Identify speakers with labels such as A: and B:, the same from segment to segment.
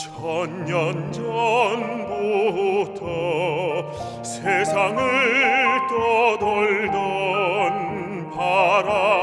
A: 천년 전부터 세상을 떠돌던 바람.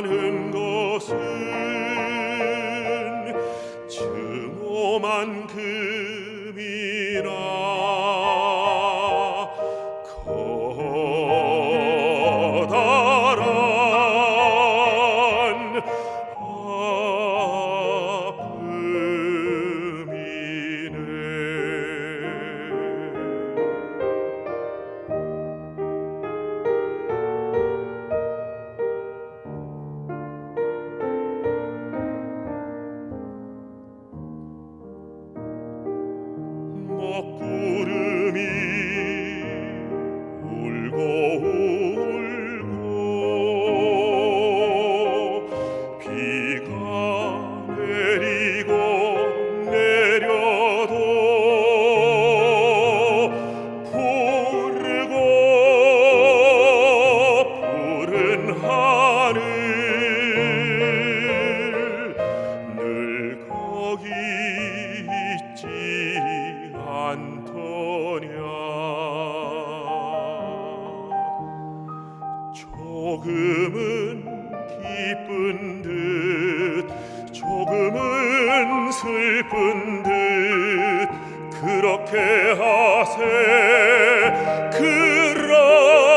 A: 아는 것을 구름이 조금은 기쁜 듯 조금은 슬픈 듯 그렇게 하세. 그렇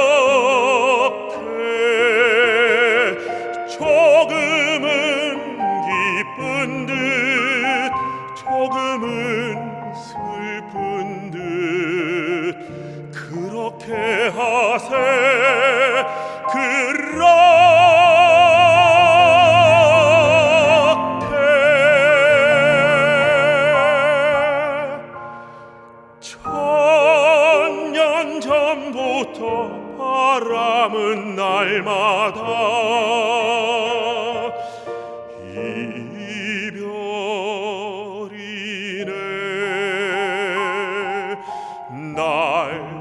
A: 바람은 날마다 이별이네. 날마다.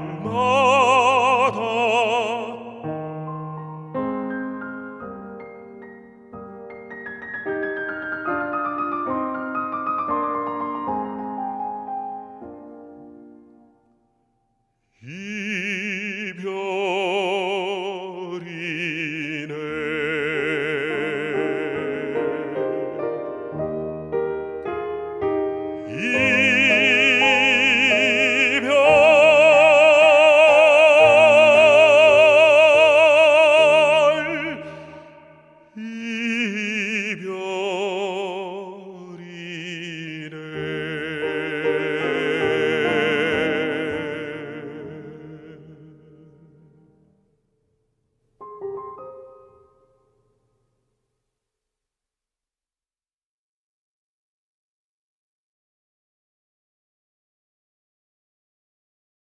A: Yeah.